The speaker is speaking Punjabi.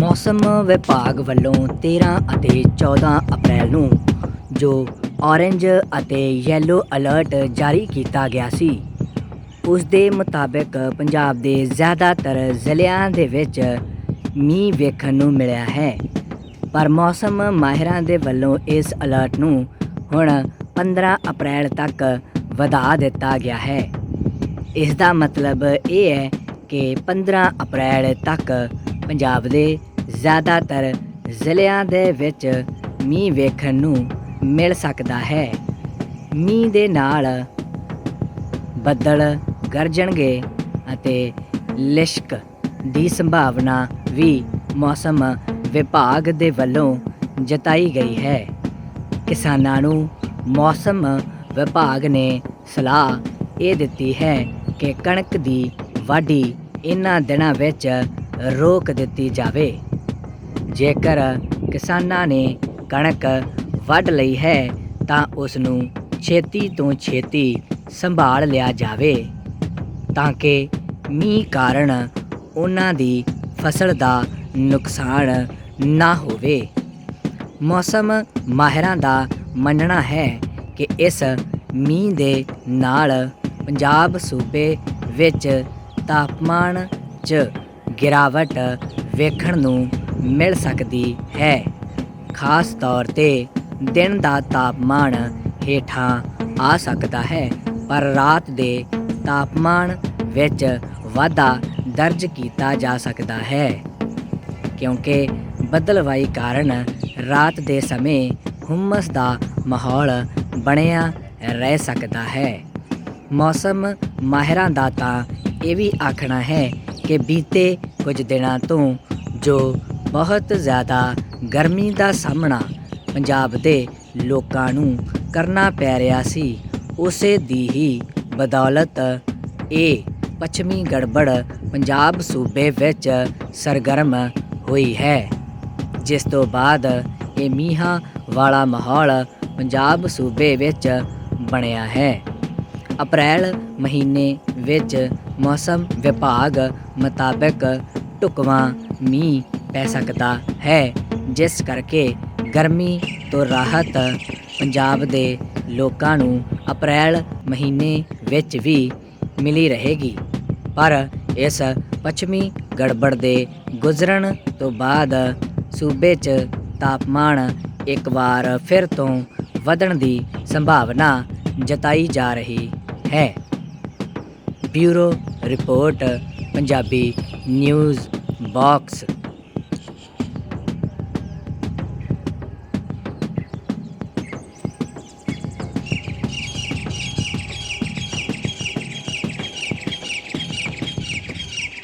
ਮੌਸਮ ਵਿਭਾਗ ਵੱਲੋਂ 13 ਅਤੇ 14 ਅਪ੍ਰੈਲ ਨੂੰ ਜੋ ਔਰੇਂਜ ਅਤੇ ਯੈਲੋ ਅਲਰਟ ਜਾਰੀ ਕੀਤਾ ਗਿਆ ਸੀ, ਉਸ ਦੇ ਮੁਤਾਬਕ ਪੰਜਾਬ ਦੇ ਜ਼ਿਆਦਾਤਰ ਜ਼ਿਲ੍ਹਿਆਂ ਦੇ ਵਿੱਚ ਮੀਂਹ ਵੇਖਣ ਨੂੰ ਮਿਲਿਆ ਹੈ। ਪਰ ਮੌਸਮ ਮਾਹਿਰਾਂ ਦੇ ਵੱਲੋਂ ਇਸ ਅਲਰਟ ਨੂੰ ਹੁਣ 15 ਅਪ੍ਰੈਲ ਤੱਕ ਵਧਾ ਦਿੱਤਾ ਗਿਆ ਹੈ। ਇਸ ਦਾ ਮਤਲਬ ਇਹ ਹੈ ਕਿ 15 ਅਪ੍ਰੈਲ ਤੱਕ ਪੰਜਾਬ ਦੇ ਜ਼ਿਆਦਾਤਰ ਜ਼ਿਲ੍ਹਿਆਂ ਦੇ ਵਿੱਚ ਮੀਂਹ ਵੇਖਣ ਨੂੰ ਮਿਲ ਸਕਦਾ ਹੈ। ਮੀਂਹ ਦੇ ਨਾਲ ਬੱਦਲ ਗਰਜਣਗੇ ਅਤੇ ਲਿਸ਼ਕ ਦੀ ਸੰਭਾਵਨਾ ਵੀ ਮੌਸਮ ਵਿਭਾਗ ਦੇ ਵੱਲੋਂ ਜਤਾਈ ਗਈ ਹੈ। ਕਿਸਾਨਾਂ ਨੂੰ ਮੌਸਮ ਵਿਭਾਗ ਨੇ ਸਲਾਹ ਇਹ ਦਿੱਤੀ ਹੈ ਕਿ ਕਣਕ ਦੀ ਵਾਢੀ ਇਹਨਾਂ ਦਿਨਾਂ ਵਿੱਚ ਰੋਕ ਦਿੱਤੀ ਜਾਵੇ। ਜੇਕਰ ਕਿਸਾਨਾਂ ਨੇ ਕਣਕ ਵੱਢ ਲਈ ਹੈ, ਤਾਂ ਉਸ ਨੂੰ ਛੇਤੀ ਤੋਂ ਛੇਤੀ ਸੰਭਾਲ ਲਿਆ ਜਾਵੇ, ਤਾਂ ਕਿ ਮੀਂਹ ਕਾਰਨ ਉਹਨਾਂ ਦੀ ਫਸਲ ਦਾ ਨੁਕਸਾਨ ਨਾ ਹੋਵੇ। ਮੌਸਮ ਮਾਹਿਰਾਂ ਦਾ ਮੰਨਣਾ ਹੈ ਕਿ ਇਸ ਮੀਂਹ ਦੇ ਨਾਲ ਪੰਜਾਬ ਸੂਬੇ ਵਿੱਚ ਤਾਪਮਾਨ 'ਚ ਗਿਰਾਵਟ ਵੇਖਣ ਨੂੰ ਮਿਲ ਸਕਦੀ ਹੈ। ਖਾਸ ਤੌਰ ਤੇ ਦਿਨ ਦਾ ਤਾਪਮਾਨ ਹੇਠਾਂ ਆ ਸਕਦਾ ਹੈ, ਪਰ ਰਾਤ ਦੇ ਤਾਪਮਾਨ ਵਿੱਚ ਵਾਧਾ ਦਰਜ ਕੀਤਾ ਜਾ ਸਕਦਾ ਹੈ, ਕਿਉਂਕਿ ਬਦਲਵਾਈ ਕਾਰਨ ਰਾਤ ਦੇ ਸਮੇਂ ਹੁਮਸ ਦਾ ਮਾਹੌਲ ਬਣਿਆ ਰਹਿ ਸਕਦਾ ਹੈ। ਮੌਸਮ ਮਾਹਿਰਾਂ ਦਾ ਤਾਂ ਇਹ ਵੀ ਆਖਣਾ ਹੈ ਕਿ ਬੀਤੇ ਕੁਝ ਦਿਨਾਂ ਤੋਂ ਜੋ ਬਹੁਤ ਜ਼ਿਆਦਾ ਗਰਮੀ ਦਾ ਸਾਹਮਣਾ ਪੰਜਾਬ ਦੇ ਲੋਕਾਂ ਨੂੰ ਕਰਨਾ ਪੈ ਰਿਹਾ ਸੀ, ਉਸੇ ਦੀ ਹੀ ਬਦੌਲਤ ਇਹ ਪੱਛਮੀ ਗੜਬੜ ਪੰਜਾਬ ਸੂਬੇ ਵਿੱਚ ਸਰਗਰਮ ਹੋਈ ਹੈ, ਜਿਸ ਤੋਂ ਬਾਅਦ ਇਹ ਮੀਂਹਾਂ ਵਾਲਾ ਮਾਹੌਲ ਪੰਜਾਬ ਸੂਬੇ ਵਿੱਚ ਬਣਿਆ ਹੈ। ਅਪ੍ਰੈਲ ਮਹੀਨੇ ਵਿੱਚ ਮੌਸਮ ਵਿਭਾਗ ਮੁਤਾਬਕ ਢੁਕਵਾਂ ਮੀਂਹ ਪੈ ਸਕਦਾ ਹੈ, ਜਿਸ ਕਰਕੇ ਗਰਮੀ ਤੋਂ ਰਾਹਤ ਪੰਜਾਬ ਦੇ ਲੋਕਾਂ ਨੂੰ ਅਪ੍ਰੈਲ ਮਹੀਨੇ ਵਿੱਚ ਵੀ ਮਿਲੀ ਰਹੇਗੀ। ਪਰ ਇਸ ਪੱਛਮੀ ਗੜਬੜ ਦੇ ਗੁਜ਼ਰਨ ਤੋਂ ਬਾਅਦ ਸੂਬੇ 'ਚ ਤਾਪਮਾਨ ਇੱਕ ਵਾਰ ਫਿਰ ਤੋਂ ਵਧਣ ਦੀ ਸੰਭਾਵਨਾ ਜਤਾਈ ਜਾ ਰਹੀ ਹੈ। Bureau report Punjabi news box.